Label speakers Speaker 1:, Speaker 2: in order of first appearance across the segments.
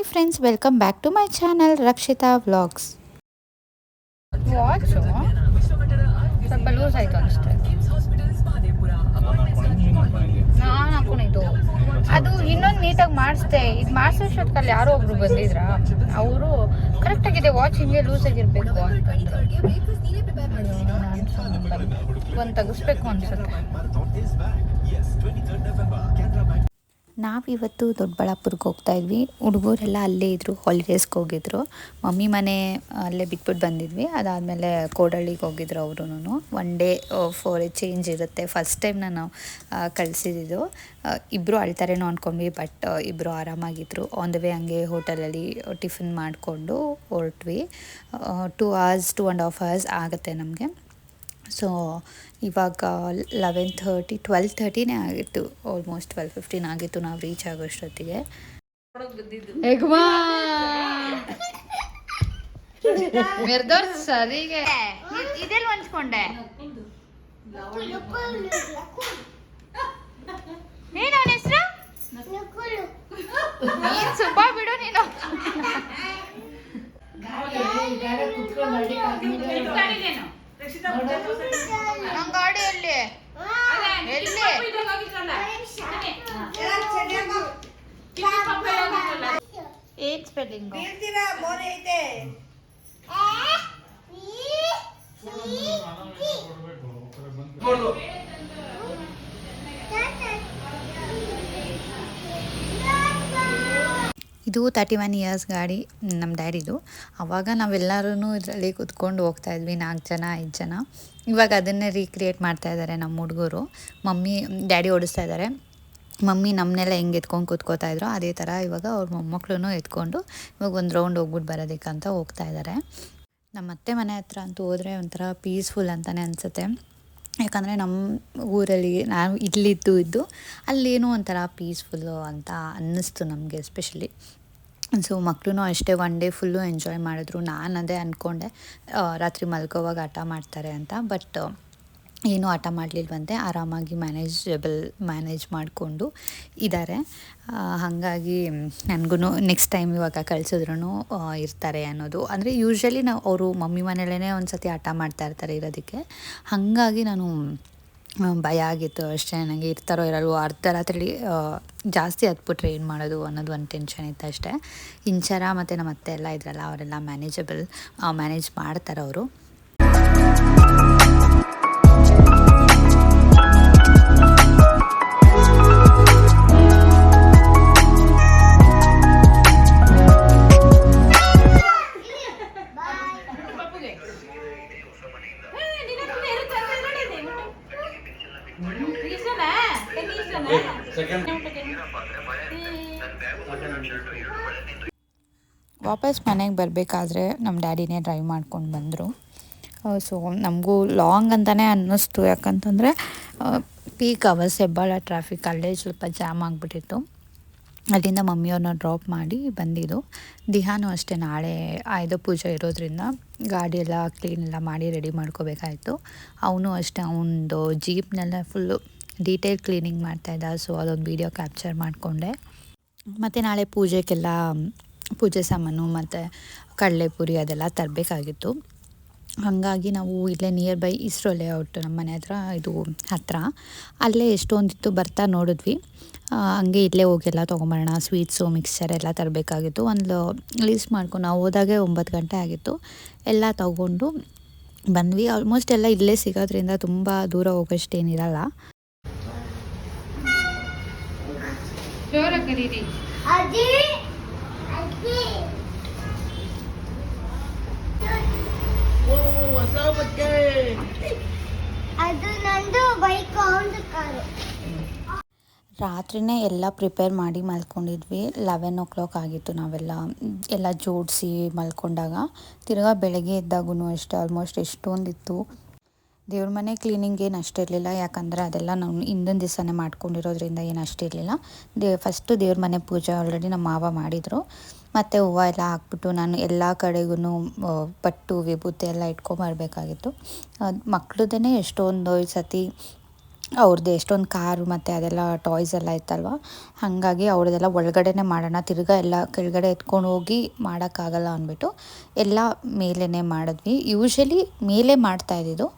Speaker 1: Hi friends welcome back to my channel Rakshita vlogs
Speaker 2: watch ಸ್ವಲ್ಪ loose ಆಯಿತು ಅನಿಸುತ್ತೆ ನಾನು ಹಾಕೊಂಡಿದ್ದು ಅದು ಇನ್ನೊಂದು ನೀಟಾಗಿ ಮಾಡಿಸ್ದೆ. ಇದು ಮಾಡಿಸೋಷ್ಟೊತ್ತಲ್ಲಿ ಯಾರೋ ಒಬ್ರು ಬಂದಿದ್ರ? ಅವರು ಕರೆಕ್ಟಾಗಿದೆ ವಾಚ್ ಹಿಂಗೆ ಲೂಸ್ ಆಗಿರ್ಬೇಕು ಅಂತ ಒಂದು ತೆಗಿಸ್ಬೇಕು ಅನ್ಸುತ್ತೆ.
Speaker 1: ನಾವಿವತ್ತು ದೊಡ್ಡಬಳ್ಳಾಪುರಕ್ಕೆ ಹೋಗ್ತಾ ಇದ್ವಿ. ಹುಡುಗರೆಲ್ಲ ಅಲ್ಲೇ ಇದ್ದರು ಹಾಲಿಡೇಸ್ಗೆ ಹೋಗಿದ್ರು. ಮಮ್ಮಿ ಮನೆ ಅಲ್ಲೇ ಬಿಟ್ಬಿಟ್ಟು ಬಂದಿದ್ವಿ. ಅದಾದಮೇಲೆ ಕೋಡಳ್ಳಿಗೆ ಹೋಗಿದ್ರು ಅವ್ರೂ ಒನ್ ಡೇ ಫೋರ್ ಚೇಂಜ್ ಇರುತ್ತೆ. ಫಸ್ಟ್ ಟೈಮ್ ನಾನು ಕಳಿಸಿದ್ದು ಇಬ್ಬರು ಅಳ್ತಾರೇನೋ ಅಂದ್ಕೊಂಡ್ವಿ ಬಟ್ ಇಬ್ಬರು ಆರಾಮಾಗಿದ್ರು. ಆನ್ ದ ವೇ ಹಂಗೆ ಹೋಟೆಲಲ್ಲಿ ಟಿಫಿನ್ ಮಾಡಿಕೊಂಡು ಹೊರಟ್ವಿ. Two hours two and half hours ಆಗುತ್ತೆ ನಮಗೆ. ಸೊ ಇವಾಗ ಲೆವೆನ್ ಥರ್ಟಿ ಟ್ವೆಲ್ ಥರ್ಟಿನೇ ಆಗಿತ್ತು. ಆಲ್ಮೋಸ್ಟ್ ಟ್ವೆಲ್ ಫಿಫ್ಟೀನ್ ಆಗಿತ್ತು ನಾವು ರೀಚ್ ಆಗೋಷ್ಟೊತ್ತಿಗೆ
Speaker 2: ಸರಿಗೆ ಇದೆಲ್ಲ ಹೊಂಚ್ಕೊಂಡೆ ನೀನು ಅವನ ಹೆಸರು? ನೀನ್ ಸುಬ್ಬ ಬಿಡು ನೀನು ನಮ್ ಗಾಡಿ ಎಲ್ಲಿ? ಎಲ್ಲಿ? ಏನ್ ಸ್ಪೆಲ್ಲಿಂಗ್
Speaker 1: ಇದು ತರ್ಟಿ ಒನ್ ಇಯರ್ಸ್ ಗಾಡಿ ನಮ್ಮ ಡ್ಯಾಡಿದು. ಆವಾಗ ನಾವೆಲ್ಲರೂ ಇದರಲ್ಲಿ ಕುತ್ಕೊಂಡು ಹೋಗ್ತಾ ಇದ್ವಿ, ನಾಲ್ಕು ಜನ, ಐದು ಜನ. ಇವಾಗ ಅದನ್ನೇ ರೀಕ್ರಿಯೇಟ್ ಮಾಡ್ತಾ ಇದ್ದಾರೆ ನಮ್ಮ ಹುಡುಗರು. ಮಮ್ಮಿ, ಡ್ಯಾಡಿ ಓಡಿಸ್ತಾ ಇದ್ದಾರೆ ಮಮ್ಮಿ ನಮ್ಮನ್ನೆಲ್ಲ ಹೆಂಗೆ ಎತ್ಕೊಂಡು ಕೂತ್ಕೋತಾ ಇದ್ರು, ಅದೇ ಥರ ಇವಾಗ ಅವ್ರ ಮೊಮ್ಮಕ್ಕಳು ಎತ್ಕೊಂಡು ಇವಾಗ ಒಂದು ರೌಂಡ್ ಹೋಗ್ಬಿಟ್ಟು ಬರೋದಕ್ಕಂತ ಹೋಗ್ತಾ ಇದ್ದಾರೆ ನಮ್ಮ ಅತ್ತೆ ಮನೆ ಹತ್ರ ಅಂತೂ ಹೋದರೆ ಒಂಥರ ಪೀಸ್ಫುಲ್ ಅಂತಲೇ ಅನಿಸುತ್ತೆ. ಯಾಕಂದರೆ ನಮ್ಮ ಊರಲ್ಲಿ ನಾವು ಇಲ್ಲಿದ್ದು ಇದ್ದು ಅಲ್ಲೇನೋ ಒಂಥರ ಪೀಸ್ಫುಲ್ಲು ಅಂತ ಅನ್ನಿಸ್ತು ನಮಗೆ ಎಸ್ಪೆಷಲಿ ಸೊ ಮಕ್ಕಳು ಅಷ್ಟೇ ಒನ್ ಡೇ ಫುಲ್ಲು ಎಂಜಾಯ್ ಮಾಡಿದ್ರು. ನಾನು ಅದೇ ಅಂದ್ಕೊಂಡೆ ರಾತ್ರಿ ಮಲ್ಕೋವಾಗ ಆಟ ಮಾಡ್ತಾರೆ ಅಂತ. ಬಟ್ ಏನೂ ಆಟ ಮಾಡಲಿಲ್ವಂತೆ. ಆರಾಮಾಗಿ ಮ್ಯಾನೇಜಬಲ್ ಮ್ಯಾನೇಜ್ ಮಾಡಿಕೊಂಡು ಇದ್ದಾರೆ ಹಾಗಾಗಿ ನನಗೂ ನೆಕ್ಸ್ಟ್ ಟೈಮ್ ಇವಾಗ ಕಳ್ಸಿದ್ರೂ ಇರ್ತಾರೆ ಅನ್ನೋದು. ಅಂದರೆ ಯೂಶ್ವಲಿ ನಾವು, ಅವರು ಮಮ್ಮಿ ಮನೇಲೇ ಒಂದು ಸತಿ ಆಟ ಮಾಡ್ತಾ ಇರ್ತಾರೆ ಇರೋದಕ್ಕೆ. ಹಾಗಾಗಿ ನಾನು ಭಯ ಆಗಿತ್ತು ಅಷ್ಟೇ. ನನಗೆ ಇರ್ತಾರೋ ಇರಲ್ವೋ ಅರ್ಧ ರಾತ್ರಿ ಜಾಸ್ತಿ ಹತ್ಬಿಟ್ರೆ ಏನು ಮಾಡೋದು ಅನ್ನೋದು ಒಂದು ಟೆನ್ಷನ್ ಇತ್ತು ಅಷ್ಟೇ. ಇಂಚರ ಮತ್ತು ನಮ್ಮ ಅತ್ತೆ ಎಲ್ಲ ಇದ್ರಲ್ಲ, ಅವರೆಲ್ಲ ಮ್ಯಾನೇಜಬಲ್ ಮ್ಯಾನೇಜ್ ಮಾಡ್ತಾರೆ ಅವರು ವಾಪಸ್ ಮನೆಗೆ ಬರಬೇಕಾದ್ರೆ ನಮ್ಮ ಡ್ಯಾಡಿನೇ ಡ್ರೈವ್ ಮಾಡ್ಕೊಂಡು ಬಂದರು. ಸೊ ನಮಗೂ ಲಾಂಗ್ ಅಂತಲೇ ಅನ್ನಿಸ್ತು. ಯಾಕಂತಂದರೆ ಪೀಕ್ ಅವರ್ಸ್ ಹೆಬ್ಬಾಳ ಟ್ರಾಫಿಕ್ ಅಲ್ಲೇ ಸ್ವಲ್ಪ ಜಾಮ್ ಆಗಿಬಿಟ್ಟಿತ್ತು. ಅಲ್ಲಿಂದ ಮಮ್ಮಿಯವ್ರನ್ನ ಡ್ರಾಪ್ ಮಾಡಿ ಬಂದಿದ್ದು. ದಿಹಾನು ಅಷ್ಟೇ ನಾಳೆ ಆಯುಧ ಪೂಜೆ ಇರೋದ್ರಿಂದ ಗಾಡಿ ಎಲ್ಲ ಕ್ಲೀನ್ ಎಲ್ಲ ಮಾಡಿ ರೆಡಿ ಮಾಡ್ಕೋಬೇಕಾಯಿತು. ಅವನು ಅಷ್ಟೇ, ಅವನದು ಜೀಪ್ನೆಲ್ಲ ಫುಲ್ಲು ಡೀಟೇಲ್ ಕ್ಲೀನಿಂಗ್ ಮಾಡ್ತಾಯಿದ್ದ ಸೊ ಅದೊಂದು ವೀಡಿಯೋ ಕ್ಯಾಪ್ಚರ್ ಮಾಡಿಕೊಂಡೆ. ಮತ್ತು ನಾಳೆ ಪೂಜೆಗೆಲ್ಲ, ಪೂಜೆ ಸಾಮಾನು ಮತ್ತು ಕಡಲೆಪುರಿ ಅದೆಲ್ಲ ತರಬೇಕಾಗಿತ್ತು. ಹಾಗಾಗಿ ನಾವು ಇಲ್ಲೇ ನಿಯರ್ ಬೈ ಇಸ್ರೋ ಲೇಔಟ್ ನಮ್ಮ ಮನೆ ಹತ್ರ ಇದು ಹತ್ತಿರ ಅಲ್ಲೇ ಎಷ್ಟೊಂದಿತ್ತು ಬರ್ತಾ ನೋಡಿದ್ವಿ. ಹಂಗೆ ಇಲ್ಲೇ ಹೋಗೆಲ್ಲ ತೊಗೊಂಬರೋಣ ಸ್ವೀಟ್ಸು ಮಿಕ್ಸ್ಚರ್ ಎಲ್ಲ ತರಬೇಕಾಗಿತ್ತು. ಒಂದು ಲೀಸ್ಟ್ ಮಾಡ್ಕೊಂಡು ನಾವು ಹೋದಾಗೆ ಒಂಬತ್ತು ಗಂಟೆ ಆಗಿತ್ತು. ಎಲ್ಲ ತಗೊಂಡು ಬಂದ್ವಿ. ಆಲ್ಮೋಸ್ಟ್ ಎಲ್ಲ ಇಲ್ಲೇ ಸಿಗೋದ್ರಿಂದ ತುಂಬ ದೂರ ಹೋಗೋಷ್ಟೇನಿರಲ್ಲ
Speaker 2: ಜೋರಾಗಿ ಕರೀರಿ
Speaker 3: ಅದು ನಂದು ಬೈಕ್ ಒಂದು ಕಾರು.
Speaker 1: ರಾತ್ರಿನೇ ಎಲ್ಲ ಪ್ರಿಪೇರ್ ಮಾಡಿ ಮಲ್ಕೊಂಡಿದ್ವಿ. ಲೆವೆನ್ ಓ ಕ್ಲಾಕ್ ಆಗಿತ್ತು ನಾವೆಲ್ಲ. ಎಲ್ಲ ಜೋಡಿಸಿ ಮಲ್ಕೊಂಡಾಗ ತಿರ್ಗಾ ಬೆಳಗ್ಗೆ ಎದ್ದಾಗೂ ಅಷ್ಟೇ ಆಲ್ಮೋಸ್ಟ್ ಎಷ್ಟೊಂದಿತ್ತು. ದೇವ್ರ ಮನೆ ಕ್ಲೀನಿಂಗ್ ಏನು ಅಷ್ಟಿರಲಿಲ್ಲ ಯಾಕಂದರೆ ಅದೆಲ್ಲ ನಾವು ಹಿಂದಿನ ದಿವಸನೇ ಮಾಡ್ಕೊಂಡಿರೋದ್ರಿಂದ ಏನು ಅಷ್ಟಿರಲಿಲ್ಲ ದೇ ಫಸ್ಟು ದೇವ್ರ ಮನೆ ಪೂಜೆ ಆಲ್ರೆಡಿ ನಮ್ಮ ಮಾವ ಮಾಡಿದರು. ಮತ್ತು ಹೂವು ಎಲ್ಲ ಹಾಕ್ಬಿಟ್ಟು ನಾನು ಎಲ್ಲ ಕಡೆಗೂ ಪಟ್ಟು, ವಿಭೂತಿ ಎಲ್ಲ ಇಟ್ಕೊಂಬರ್ಬೇಕಾಗಿತ್ತು ಮಕ್ಳದೇ ಎಷ್ಟೊಂದು ಸತಿ ಅವ್ರದ್ದು ಎಷ್ಟೊಂದು ಕಾರು ಮತ್ತು ಅದೆಲ್ಲ ಟಾಯ್ಸ್ ಎಲ್ಲ ಇತ್ತಲ್ವ? ಹಾಗಾಗಿ ಅವ್ರದ್ದೆಲ್ಲ ಒಳಗಡೆನೇ ಮಾಡೋಣ, ತಿರ್ಗಾ ಎಲ್ಲ ಕೆಳಗಡೆ ಎತ್ಕೊಂಡು ಹೋಗಿ ಮಾಡೋಕ್ಕಾಗಲ್ಲ ಅಂದ್ಬಿಟ್ಟು ಎಲ್ಲ ಮೇಲೇ ಮಾಡಿದ್ವಿ. ಯೂಶ್ವಲಿ ಮೇಲೆ ಮಾಡ್ತಾ ಇದ್ದಿದ್ದು.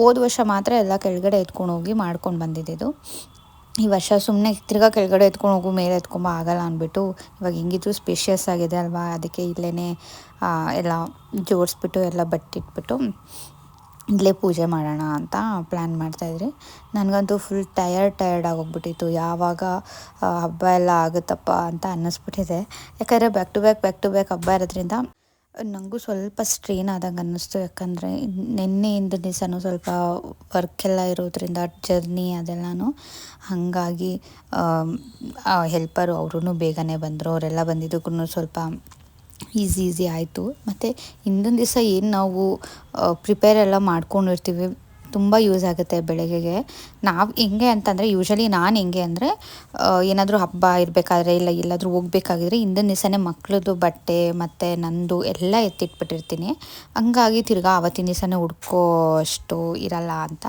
Speaker 1: ಹೋದ ವರ್ಷ ಮಾತ್ರ ಎಲ್ಲ ಕೆಳಗಡೆ ಎತ್ಕೊಂಡು ಹೋಗಿ ಮಾಡ್ಕೊಂಡು ಬಂದಿದ್ದು ಈ ವರ್ಷ ಸುಮ್ಮನೆ ತಿರ್ಗಾ ಕೆಳಗಡೆ ಎತ್ಕೊಂಡು ಹೋಗು, ಮೇಲೆ ಎತ್ಕೊಂಬ ಆಗಲ್ಲ ಅಂದ್ಬಿಟ್ಟು ಇವಾಗ ಹೆಂಗಿದ್ರು ಸ್ಪೇಷಿಯಸ್ ಆಗಿದೆ ಅಲ್ವಾ? ಅದಕ್ಕೆ ಇಲ್ಲೇ ಎಲ್ಲ ಜೋಡಿಸ್ಬಿಟ್ಟು ಎಲ್ಲ ಬಟ್ಟಿಟ್ಬಿಟ್ಟು ಇಲ್ಲೇ ಪೂಜೆ ಮಾಡೋಣ ಅಂತ ಪ್ಲ್ಯಾನ್ ಮಾಡ್ತಾಯಿದ್ರಿ ನನಗಂತೂ ಫುಲ್ ಟಯರ್ಡ್ ಟಯರ್ಡ್ ಆಗೋಗ್ಬಿಟ್ಟಿತ್ತು. ಯಾವಾಗ ಹಬ್ಬ ಎಲ್ಲ ಆಗುತ್ತಪ್ಪ ಅಂತ ಅನ್ನಿಸ್ಬಿಟ್ಟಿದೆ. ಯಾಕಂದರೆ back to back back to back ಹಬ್ಬ ಇರೋದ್ರಿಂದ ನನಗೂ ಸ್ವಲ್ಪ ಸ್ಟ್ರೈನ್ ಆದಂಗೆ ಅನ್ನಿಸ್ತು. ಯಾಕಂದರೆ ನಿನ್ನೆಯಿಂದ ದಿವಸನೂ ಸ್ವಲ್ಪ ವರ್ಕ್ ಎಲ್ಲ ಇರೋದ್ರಿಂದ ಜರ್ನಿ ಅದೆಲ್ಲನೂ ಹಾಗಾಗಿ ಹೆಲ್ಪರು ಅವರೂ ಬೇಗನೆ ಬಂದರು. ಅವರೆಲ್ಲ ಬಂದಿದ್ದಕ್ಕೂ ಸ್ವಲ್ಪ ಈಸಿ ಈಸಿ ಆಯಿತು. ಮತ್ತು ಹಿಂದಿನ ದಿವಸ ಏನು ನಾವು ಪ್ರಿಪೇರ್ ಎಲ್ಲ ಮಾಡ್ಕೊಂಡಿರ್ತೀವಿ. ತುಂಬ ಯೂಸ್ ಆಗುತ್ತೆ ಬೆಳಗ್ಗೆಗೆ. ನಾವು ಹೆಂಗೆ ಅಂತಂದರೆ ಯೂಶ್ವಲಿ ನಾನು ಹೆಂಗೆ ಅಂದರೆ ಏನಾದರೂ ಹಬ್ಬ ಇರಬೇಕಾದ್ರೆ ಇಲ್ಲ ಎಲ್ಲಾದರೂ ಹೋಗ್ಬೇಕಾಗಿದ್ರೆ ಹಿಂದಿನ ದಿವಸನೇ ಮಕ್ಳದ್ದು ಬಟ್ಟೆ ಮತ್ತು ನಂದು ಎಲ್ಲ ಎತ್ತಿಟ್ಬಿಟ್ಟಿರ್ತೀನಿ. ಹಂಗಾಗಿ ತಿರ್ಗಾ ಆವತ್ತಿನ ದಿವಸನೇ ಹುಡ್ಕೋ ಅಷ್ಟು ಇರಲ್ಲ ಅಂತ.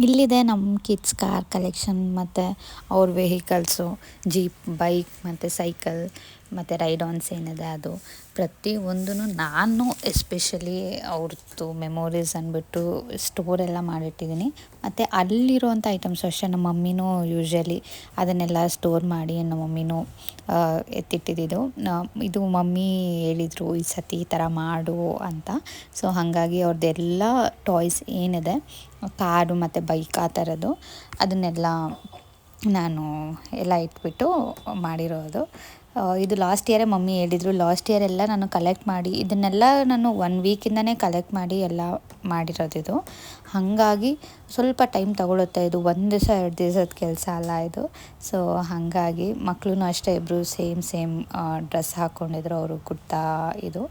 Speaker 1: ಇಲ್ಲಿದೆ ನಮ್ಮ ಕಿಡ್ಸ್ ಕಾರ್ ಕಲೆಕ್ಷನ್ ಮತ್ತು ಅವ್ರ ವೆಹಿಕಲ್ಸು ಜೀಪ್ ಬೈಕ್ ಮತ್ತು ಸೈಕಲ್. ಮತ್ತು ರೈಡ್ ಆನ್ಸ್ ಏನಿದೆ ಅದು ಪ್ರತಿಯೊಂದೂ ನಾನು ಎಸ್ಪೆಷಲಿ ಅವ್ರದ್ದು ಮೆಮೊರೀಸ್ ಅಂದ್ಬಿಟ್ಟು ಸ್ಟೋರೆಲ್ಲ ಮಾಡಿಟ್ಟಿದ್ದೀನಿ. ಮತ್ತು ಅಲ್ಲಿರುವಂಥ ಐಟಮ್ಸ್ ಅಷ್ಟೇ, ನಮ್ಮ ಮಮ್ಮಿನೂ ಯೂಶ್ವಲಿ ಅದನ್ನೆಲ್ಲ ಸ್ಟೋರ್ ಮಾಡಿ ನಮ್ಮ ಮಮ್ಮಿನೂ ಎತ್ತಿಟ್ಟಿದ್ದು ಇದು ಮಮ್ಮಿ ಹೇಳಿದರು ಈ ಸತಿ ಈ ಥರ ಮಾಡು ಅಂತ. ಸೊ, ಹಾಗಾಗಿ ಅವ್ರದ್ದೆಲ್ಲ ಟಾಯ್ಸ್ ಏನಿದೆ, ಕಾರು ಮತ್ತು ಬೈಕ್ ಆ ಥರದ್ದು, ಅದನ್ನೆಲ್ಲ ನಾನು ಎಲ್ಲ ಇಟ್ಬಿಟ್ಟು ಮಾಡಿರೋದು. ಇದು ಲಾಸ್ಟ್ ಇಯರೇ ಮಮ್ಮಿ ಹೇಳಿದರು. ಲಾಸ್ಟ್ ಇಯರ್ ಎಲ್ಲ ನಾನು ಕಲೆಕ್ಟ್ ಮಾಡಿ, ಇದನ್ನೆಲ್ಲ ನಾನು ಒನ್ ವೀಕಿಂದನೇ ಕಲೆಕ್ಟ್ ಮಾಡಿ ಎಲ್ಲ ಮಾಡಿರೋದು ಇದು. ಹಾಗಾಗಿ ಸ್ವಲ್ಪ ಟೈಮ್ ತಗೊಳುತ್ತೆ ಇದು. ಒಂದು ದಿವಸ, ಎರಡು ದಿವಸದ ಕೆಲಸ ಅಲ್ಲ ಇದು. ಸೊ ಹಾಗಾಗಿ ಮಕ್ಕಳೂ ಅಷ್ಟೇ ಇಬ್ಬರು ಸೇಮ್ ಸೇಮ್ ಡ್ರೆಸ್ ಹಾಕ್ಕೊಂಡಿದ್ರು ಅವರು ಕುರ್ತಾ ಇದು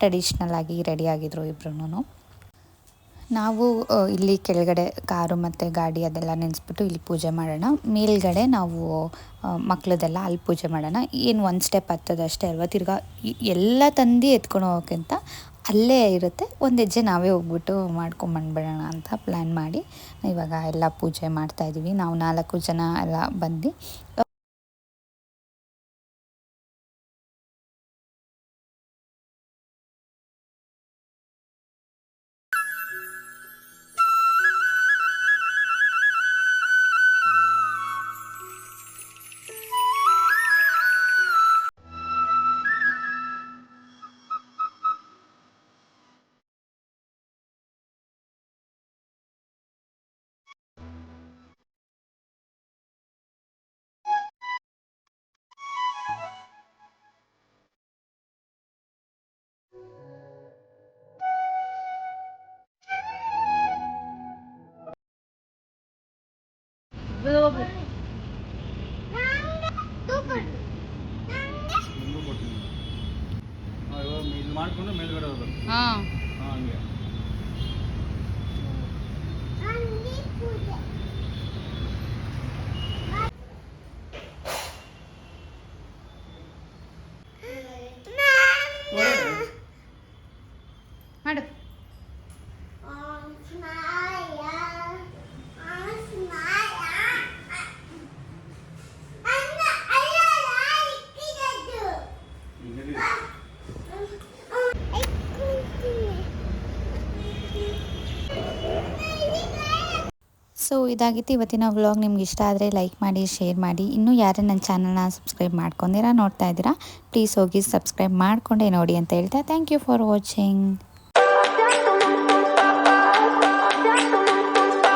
Speaker 1: ಟ್ರೆಡಿಷ್ನಲ್ ಆಗಿ ರೆಡಿ ಆಗಿದ್ರು ಇಬ್ರು ನಾವು ಇಲ್ಲಿ ಕೆಳಗಡೆ ಕಾರು ಮತ್ತು ಗಾಡಿ ಅದೆಲ್ಲ ನೆನೆಸ್ಬಿಟ್ಟು ಇಲ್ಲಿ ಪೂಜೆ ಮಾಡೋಣ. ಮೇಲ್ಗಡೆ ನಾವು ಮಕ್ಕಳದೆಲ್ಲ ಅಲ್ಲಿ ಪೂಜೆ ಮಾಡೋಣ. ಏನು ಒಂದು ಸ್ಟೆಪ್ ಹತ್ತದಷ್ಟೇ ಅಲ್ವಾ? ತಿರ್ಗಾ ಎಲ್ಲ ತಂದು ಎತ್ಕೊಂಡು ಹೋಗೋಕ್ಕಿಂತ ಅಲ್ಲೇ ಇರುತ್ತೆ. ಒಂದು ಹೆಜ್ಜೆ ನಾವೇ ಹೋಗ್ಬಿಟ್ಟು ಮಾಡ್ಕೊಂಬಂದ್ಬಿಡೋಣ ಅಂತ ಪ್ಲ್ಯಾನ್ ಮಾಡಿ. ಇವಾಗ ಎಲ್ಲ ಪೂಜೆ ಮಾಡ್ತಾಯಿದ್ದೀವಿ ನಾವು ನಾಲ್ಕು ಜನ ಎಲ್ಲ ಬಂದು
Speaker 4: ನಿಮಗೂ ಕೊಡ್ತೀನಿ ಹಾಂ ಇವಾಗ ಇದು ಮಾಡಿಕೊಂಡು ಮೇಲ್ಗಡೆ ಹೋಗ್ಬೇಕು
Speaker 2: ಹಾಂ
Speaker 4: ಹಾಂ ಹಂಗೆ
Speaker 2: ಮಾಡು
Speaker 1: ಸೊ, ಇದಾಗಿತ್ತು ಇವತ್ತಿನ ವ್ಲಾಗ್. ನಿಮ್ಗೆ ಇಷ್ಟ ಆದರೆ ಲೈಕ್ ಮಾಡಿ, ಶೇರ್ ಮಾಡಿ. ಇನ್ನೂ ಯಾರೇ ನನ್ನ ಚಾನಲ್ನ ಸಬ್ಸ್ಕ್ರೈಬ್ ಮಾಡ್ಕೊಂಡಿರಾ, ನೋಡ್ತಾ ಇದ್ದೀರಾ, ಪ್ಲೀಸ್ ಹೋಗಿ ಸಬ್ಸ್ಕ್ರೈಬ್ ಮಾಡಿಕೊಂಡೇ ನೋಡಿ ಅಂತ ಹೇಳ್ತಾ. Thank you for watching.